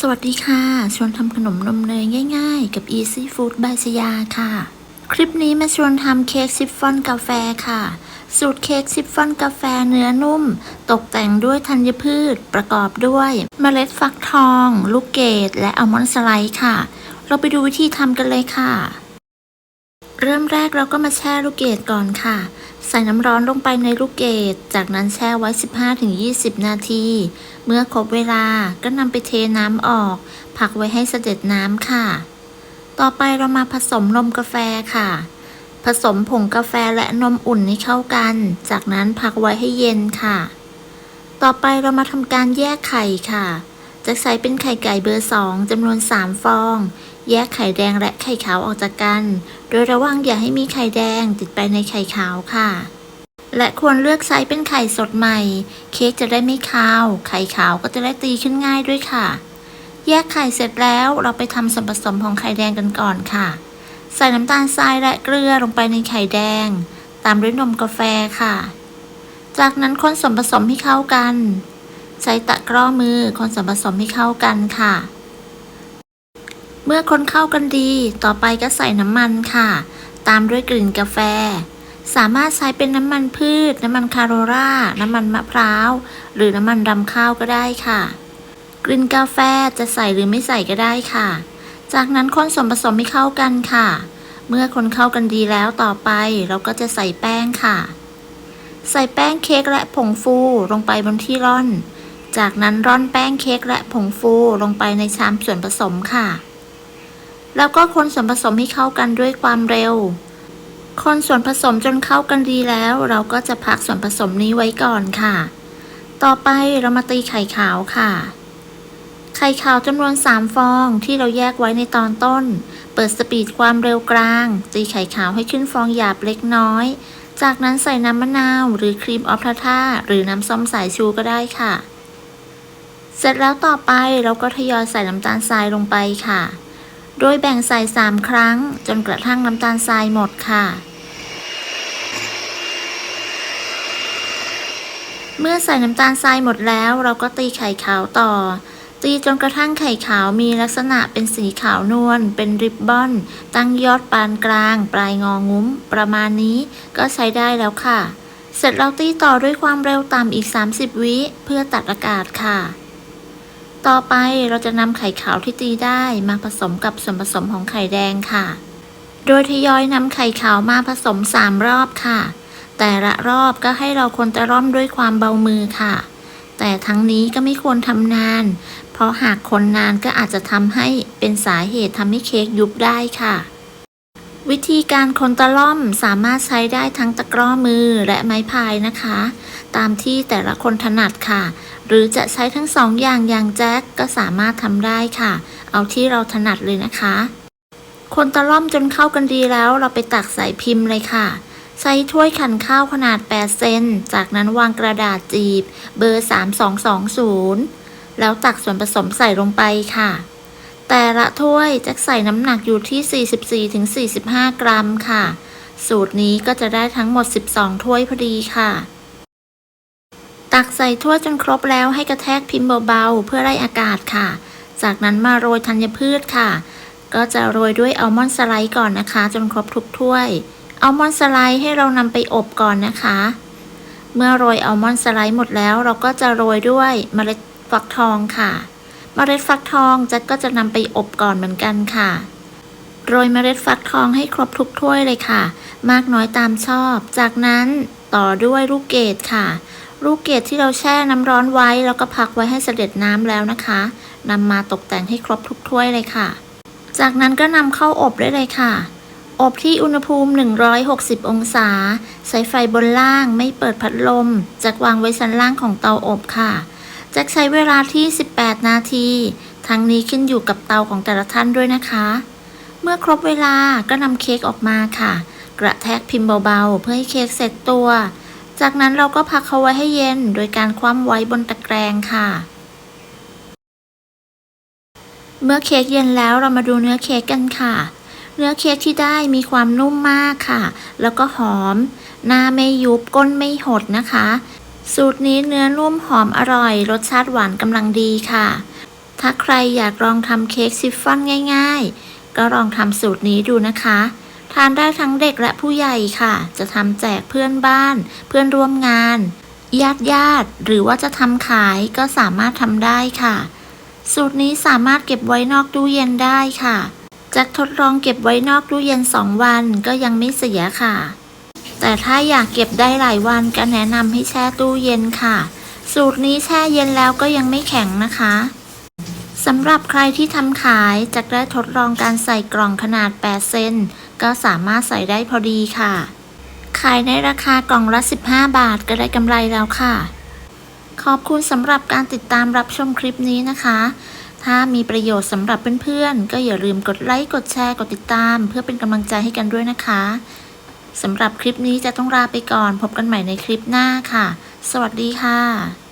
สวัสดีค่ะ ชวนทำขนมนมเนยง่ายๆ กับ Easy Food by ชยาค่ะ คลิปนี้มาชวนทำเค้กซิฟฟ่อนกาแฟค่ะ สูตรเค้กซิฟฟ่อนกาแฟเนื้อนุ่ม ตกแต่งด้วยธัญพืช ประกอบด้วยเมล็ดฟักทอง ลูกเกด และอัลมอนด์สไลด์ค่ะ เราไปดูวิธีทำกันเลยค่ะ เริ่มแรกเราก็มาแช่ลูกเกดก่อนค่ะ ใส่น้ำร้อนลงไปในลูกเกด จากนั้นแช่ไว้ 15-20 นาที เมื่อครบเวลาก็นำไปเทน้ำออก พักไว้ให้เสด็จน้ำค่ะ ต่อไปเรามาผสมนมกาแฟค่ะ ผสมผงกาแฟและนมอุ่นให้เข้ากัน จากนั้นพักไว้ให้เย็นค่ะ ต่อไปเรามาทำการแยกไข่ค่ะ จะใส่เป็นไข่ไก่เบอร์2จำนวน3ฟอง แยกไข่แดงและไข่ขาวออกจากกัน โดยระวังอย่าให้มีไข่แดงติดไปในไข่ขาวค่ะ และควรเลือกใช้เป็นไข่สดใหม่ เค้กจะได้ไม่คาว ไข่ขาวก็จะได้ตีขึ้นง่ายด้วยค่ะ แยกไข่เสร็จแล้วเราไปทำส่วนผสมของไข่แดงกันก่อนค่ะ ใส่น้ำตาลทรายและเกลือลงไปในไข่แดง ตามด้วยนมกาแฟค่ะ จากนั้นคนส่วนผสมให้เข้ากัน ใช้ตะกร้อมือคนส่วนผสมให้เข้ากันค่ะ เมื่อคนเข้ากันดี ต่อไปก็ใส่น้ำมันค่ะ ตามด้วยกลิ่นกาแฟ สามารถใช้เป็นน้ำมันพืช น้ำมันคาโรราน้ำมันมะพร้าว หรือน้ำมันรำข้าวก็ได้ค่ะ กลิ่นกาแฟจะใส่หรือไม่ใส่ก็ได้ค่ะ จากนั้นคนส่วนผสมให้เข้ากันค่ะ เมื่อคนเข้ากันดีแล้วต่อไป เราก็จะใส่แป้งค่ะ ใส่แป้งเค้กและผงฟูลงไปบนที่ร่อน จากนั้นร่อนแป้งเค้กและผงฟูลงไปในชามส่วนผสมค่ะ แล้วก็คนส่วนผสมให้เข้ากันด้วยความเร็ว คนส่วนผสมจนเข้ากันดีแล้ว เราก็จะพักส่วนผสมนี้ไว้ก่อนค่ะ ต่อไปเรามาตีไข่ขาวค่ะ ไข่ขาวจำนวน 3 ฟองที่เราแยกไว้ในตอนต้น เปิดสปีดความเร็วกลาง ตีไข่ขาวให้ขึ้นฟองหยาบเล็กน้อย จากนั้นใส่น้ำมะนาว หรือครีมออฟทาท่าหรือน้ำส้มสายชูก็ได้ค่ะ เสร็จแล้วต่อไปเราก็ทยอยใส่น้ำตาลทรายลงไปค่ะโดยแบ่งใส่ 3 ครั้งจนกระทั่งน้ำตาลทรายหมดค่ะ เมื่อใส่น้ำตาลทรายหมดแล้วเราก็ตีไข่ขาวต่อ ตีจนกระทั่งไข่ขาวมีลักษณะเป็นสีขาวนวลเป็นริบบอน ตั้งยอดปานกลาง ปลายงองุ้ม ประมาณนี้ก็ใช้ได้แล้วค่ะ เสร็จแล้วตีต่อด้วยความเร็วต่ำอีก 30 วิเพื่อตัดอากาศค่ะ ต่อไปเราจะนำไข่ขาวที่ตีได้มาผสมกับส่วนผสมของไข่แดงค่ะ โดยทยอยนำไข่ขาวมาผสม 3 รอบค่ะ แต่ละรอบก็ให้เราคนตะร่อมด้วยความเบามือค่ะ แต่ทั้งนี้ก็ไม่ควรทำนาน เพราะหากคนนานก็อาจจะทำให้เป็นสาเหตุทำให้เค้กยุบได้ค่ะ วิธีการคนตะล่อมสามารถใช้ได้ทั้งตะกร้อมือและไม้พายนะคะ ตามที่แต่ละคนถนัดค่ะ หรือจะใช้ทั้งสองอย่างอย่างแจ็คก็สามารถทำได้ค่ะ เอาที่เราถนัดเลยนะคะ คนตะล่อมจนเข้ากันดีแล้วเราไปตักใส่พิมพ์เลยค่ะ ใช้ถ้วยขันข้าวขนาด 8 เซน จากนั้นวางกระดาษจีบ เบอร์ 3220 แล้วตักส่วนผสมใส่ลงไปค่ะ แต่ละถ้วยจะใส่น้ำหนักอยู่ที่ 44-45 กรัมค่ะ สูตรนี้ก็จะได้ทั้งหมด 12 ถ้วยพอดีค่ะ ตักใส่ถ้วยจนครบแล้วให้กระแทกพิมพ์เบาๆ เพื่อไล่อากาศค่ะ จากนั้นมาโรยธัญพืชค่ะ ก็จะโรยด้วยอัลมอนด์สไลด์ก่อนนะคะ จนครบทุกถ้วย อัลมอนด์สไลด์ให้เรานำไปอบก่อนนะคะ เมื่อโรยอัลมอนด์สไลด์หมดแล้ว เราก็จะโรยด้วยเมล็ดฟักทองค่ะ เมล็ดฟักทองจัดก็จะนำไปอบก่อนเหมือนกันค่ะ โรยเมล็ดฟักทองให้ครบทุกถ้วยเลยค่ะ มากน้อยตามชอบ จากนั้นต่อด้วยลูกเกดค่ะ ลูกเกดที่เราแช่น้ำร้อนไว้ แล้วก็พักไว้ให้เสด็จน้ำแล้วนะคะนำมาตกแต่งให้ครบทุกถ้วยเลยค่ะ จากนั้นก็นำเข้าอบได้เลยค่ะ อบที่อุณหภูมิ 160 องศาใช้ไฟบนล่างไม่เปิดพัดลมจากวางไว้ชั้นล่างของเตาอบค่ะ จะใช้เวลาที่ 18 นาที ทั้งนี้ขึ้นอยู่กับเตาของแต่ละท่านด้วยนะคะ เมื่อครบเวลาก็นำเค้กออกมาค่ะ กระแทกพิมพ์เบาๆ เพื่อให้เค้กเสร็จตัว จากนั้นเราก็พักเขาไว้ให้เย็น โดยการคว่ำไว้บนตะแกรงค่ะ เมื่อเค้กเย็นแล้วเรามาดูเนื้อเค้กกันค่ะ เนื้อเค้กที่ได้มีความนุ่มมากค่ะ แล้วก็หอม หน้าไม่ยุบก้นไม่หดนะคะ สูตรนี้เนื้อนุ่มหอมอร่อย รสชาติหวานกำลังดีค่ะ ถ้าใครอยากลองทำเค้กชิฟฟ่อนง่ายๆ ก็ลองทำสูตรนี้ดูนะคะ ทานได้ทั้งเด็กและผู้ใหญ่ค่ะ จะทำแจกเพื่อนบ้าน เพื่อนร่วมงาน ญาติญาติๆหรือว่าจะทำขายก็สามารถทำได้ค่ะ สูตรนี้สามารถเก็บไว้นอกตู้เย็นได้ค่ะ จากทดลองเก็บไว้นอกตู้เย็น 2 วันก็ยังไม่เสียค่ะ แต่ถ้าอยากเก็บได้หลายวันก็แนะนำให้แช่ตู้เย็นค่ะ สูตรนี้แช่เย็นแล้วก็ยังไม่แข็งนะคะสำหรับใครที่ทำขายจะได้ทดลองการใส่กล่องขนาด 8 เซนก็สามารถใส่ได้พอดีค่ะ ขายในราคากล่องละ 15 บาทก็ได้กำไรแล้วค่ะ ขอบคุณสำหรับการติดตามรับชมคลิปนี้นะคะ ถ้ามีประโยชน์สำหรับเพื่อนๆ ก็อย่าลืมกดไลค์ กดแชร์ กดติดตาม เพื่อเป็นกำลังใจให้กันด้วยนะคะสำหรับคลิปนี้จะต้องลาไปก่อน พบกันใหม่ในคลิปหน้าค่ะ สวัสดีค่ะ